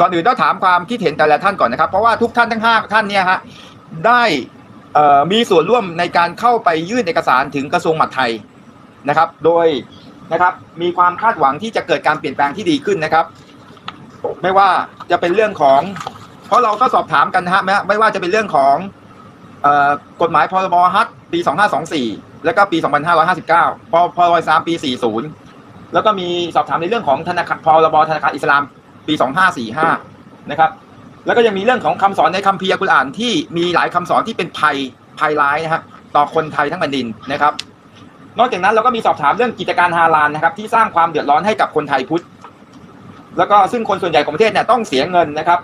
ก่อนอื่นต้องถามความคิดเห็นแต่ละท่านก่อนนะครับ เพราะว่าทุกท่านทั้งห้าท่านเนี่ยฮะได้มีส่วนร่วมในการเข้าไปยื่นเอกสารถึงกระทรวงมหาดไทยนะครับ โดยนะครับมีความคาดหวังที่จะเกิดการเปลี่ยนแปลงที่ดีขึ้นนะครับ ไม่ว่าจะเป็นเรื่องของ เพราะเราก็สอบถามกันนะฮะไม่ไม่ว่าจะเป็นเรื่องของกฎหมายพรบฮัทปี 2524 แล้วก็ปี 2559พพรบสามปี 40 แล้วก็มีสอบถามในเรื่องของธนาคารพรบธนาคารอิสลาม ปี 2545 นะครับ แล้วก็ยังมีเรื่องของคำสอนในคัมภีร์อัลกุรอานที่มีหลายคำสอนที่เป็นภัยภัยร้ายนะฮะต่อคนไทยทั้งแผ่นดินนะครับ นอกจากนั้นเราก็มีสอบถามเรื่องกิจการฮาลาลนะครับ ที่สร้างความเดือดร้อนให้กับคนไทยพุทธ แล้วก็ซึ่งคนส่วนใหญ่ของประเทศเนี่ยต้องเสียเงินนะครับ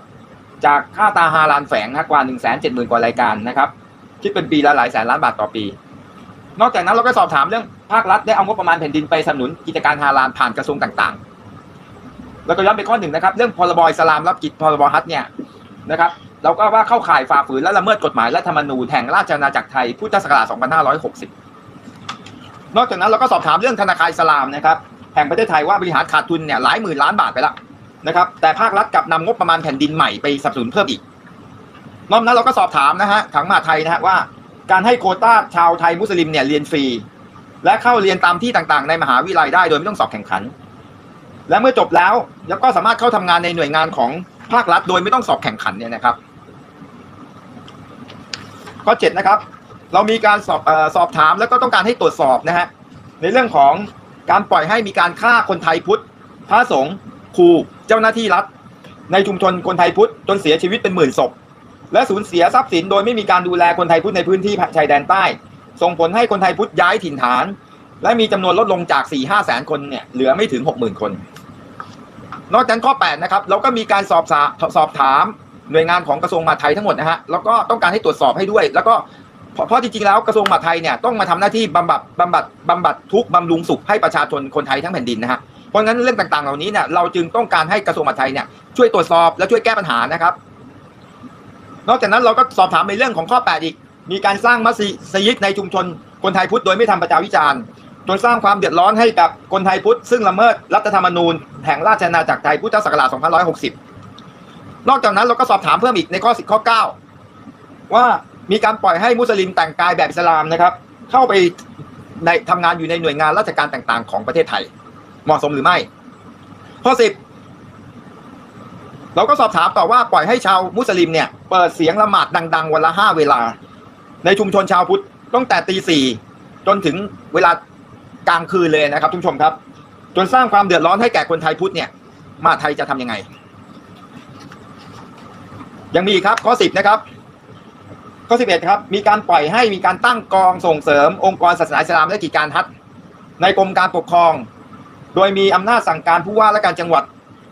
จากค่าตาฮาลาลแฝงนะกว่า1 7 0 0 0 0กว่ารายการนะครับคิดเป็นปีละหลายแสนล้านบาทต่อปี นอกจากนั้นเราก็สอบถามเรื่องภาครัฐได้เอางบประมาณแผ่นดินไปสนับสนุนกิจการฮาลาลผ่านกระทรวงต่างๆ แล้วก็ย้อนไปข้อหนึ่งนะครับ เรื่องพรบอิสลามรับกิจพรบฮัทเนี่ยนะครับเราก็ว่าเข้าข่ายฝ่าฝืนและละเมิดกฎหมายและธรรมนูญแห่งราชอาณาจักรไทยพุทธศักราช2560 นอกจากนั้นเราก็สอบถามเรื่องธนาคารอิสลามนะครับแห่งประเทศไทยว่าบริหารขาดทุนเนี่ยหลายหมื่นล้านบาทไปแล้วนะครับ แต่ภาครัฐกลับนำงบประมาณแผ่นดินใหม่ไปสนับสนุนเพิ่มอีกนอกนั้นเราก็สอบถามนะฮะถังมหาไทยนะฮะว่าการให้โควต้าชาวไทยมุสลิมเนี่ยเรียนฟรี และเข้าเรียนตามที่ต่างๆ ในมหาวิทยาลัยได้โดยไม่ต้องสอบแข่งขัน และเมื่อจบแล้วแล้วก็สามารถเข้าทำงานในหน่วยงานของภาครัฐ โดยไม่ต้องสอบแข่งขันเนี่ยนะครับ ข้อเจ็ดนะครับ เรามีการสอบอสอบถามแล้วก็ต้องการให้ตรวจสอบนะฮะในเรื่องของการปล่อยให้มีการฆ่าคนไทยพุทธพระสงฆ์ครูเจ้าหน้าที่รัฐ ในชุมชนคนไทยพุทธจนเสียชีวิตเป็นหมื่นศพและสูญเสียทรัพย์สินโดยไม่มีการดูแลคนไทยพุทธในพื้นที่ชายแดนใต้ ส่งผลให้คนไทยพุทธย้ายถิ่นฐาน และมีจำนวนลดลงจาก4 5แสนคนเนี่ยเหลือไม่ถึง 60,000 คน นอกจากข้อ 8 นะครับเราก็มีการสอบสาสอบถามหน่วยงานของกระทรวงมหาดไทยทั้งหมดนะฮะแล้วก็ต้องการให้ตรวจสอบให้ด้วย แล้วก็เพราะจริงๆแล้วกระทรวงมหาดไทยเนี่ยต้องมาทำหน้าที่บำบัดบำบัดบำบัดทุกข์บำรุงสุขให้ประชาชนคนไทยทั้งแผ่นดินนะฮะเพราะฉะนั้นเรื่องต่างๆ เหล่านี้เนี่ยเราจึงต้องการให้กระทรวงมหาดไทยเนี่ยช่วยตรวจสอบและช่วยแก้ปัญหานะครับ นอกจากนั้นเราก็สอบถามในเรื่องของข้อ 8 อีก มีการสร้างมัสยิดในชุมชนคนไทยพุทธโดยไม่ทำประชาวิจารณ์ จนสร้างความเดือดร้อนให้กับคนไทยพุทธซึ่งละเมิดรัฐธรรมนูญแห่งราชอาณาจักรไทยพุทธศักราช2560 นอกจากนั้นเราก็สอบถามเพิ่มอีกในข้อ10ข้อ9 ว่ามีการปล่อยให้มุสลิมแต่งกายแบบอิสลามนะครับ เข้าไปในทำงานอยู่ในหน่วยงานราชการต่างๆ ของประเทศไทยเหมาะสมหรือไม่ ข้อ10เราก็สอบถามต่อว่าปล่อยให้ชาวมุสลิมเนี่ยเปิดเสียงละหมาดดัง ๆ วันละห้าเวลา ในชุมชนชาวพุทธตั้งแต่ตีสี่จนถึงเวลา กลางคืนเลยนะครับทุกผู้ชมครับ จนสร้างความเดือดร้อนให้แก่คนไทยพุทธเนี่ย มาไทยจะทำยังไง ยังมีอีกครับข้อสิบนะครับ ข้อสิบเอ็ดครับ มีการปล่อยให้มีการตั้งกองส่งเสริม องค์กรศาสนาอิสลามและกิจการฮัทในกรมการปกครอง โดยมีอำนาจสั่งการผู้ว่าและการจังหวัด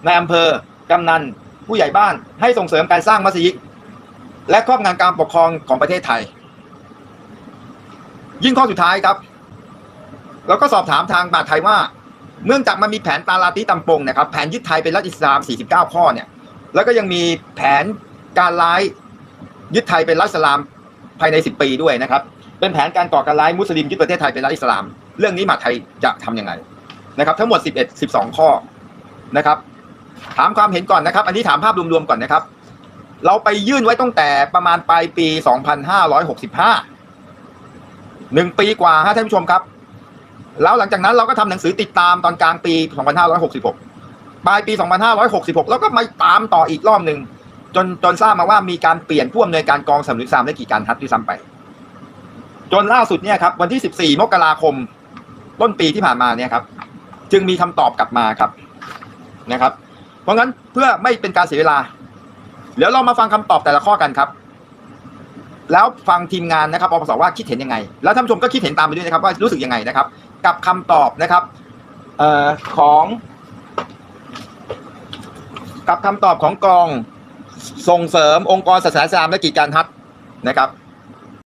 ในอำเภอกำนันผู้ใหญ่บ้านให้ส่งเสริมการสร้างมัสยิดและครอบงานการปกครองของประเทศไทย ยิ่งข้อสุดท้ายครับ เราก็สอบถามทางบาทไทยว่า เนื่องจากมันมีแผนตาลาติตำปงนะครับแผนยึดไทยเป็นรัฐอิสลาม 49 ข้อเนี่ย แล้วก็ยังมีแผนการร้ายยึดไทยเป็นรัฐอิสลามภายใน 10 ปีด้วยนะครับ เป็นแผนการก่อการร้ายมุสลิมยึดประเทศไทยเป็นรัฐอิสลาม เรื่องนี้มาไทยจะทำยังไงนะครับ ทั้งหมด 11 12 ข้อนะครับ ถามความเห็นก่อนนะครับ อันนี้ถามภาพรวมๆก่อนนะครับ เราไปยื่นไว้ตั้งแต่ประมาณปลายปี 2565หนึ่งปีกว่าฮะท่านผู้ชมครับ แล้วหลังจากนั้นเราก็ทำหนังสือติดตามตอนกลางปี 2566 ปลายปี 2566 แล้วก็มาตามต่ออีกรอบหนึ่งจนจนทราบมาว่ามีการเปลี่ยนผู้อำนวยการกองสำนึกสามและกิจการทัด้วยซ้ำไป จนล่าสุดเนี่ยครับ วันที่ 14 มกราคม ต้นปีที่ผ่านมาเนี่ยครับ จึงมีคำตอบกลับมาครับนะครับ เพราะงั้นเพื่อไม่เป็นการเสียเวลา เดี๋ยวเรามาฟังคำตอบแต่ละข้อกันครับ แล้วฟังทีมงานนะครับปปสว่าคิดเห็นยังไง แล้วท่านผู้ชมก็คิดเห็นตามไปด้วยนะครับ ว่ารู้สึกยังไงนะครับ กับคำตอบนะครับออของกับคำตอบของกองส่งเสริมองค์กรศาสนาสลามและกิจการฮัทนะครับ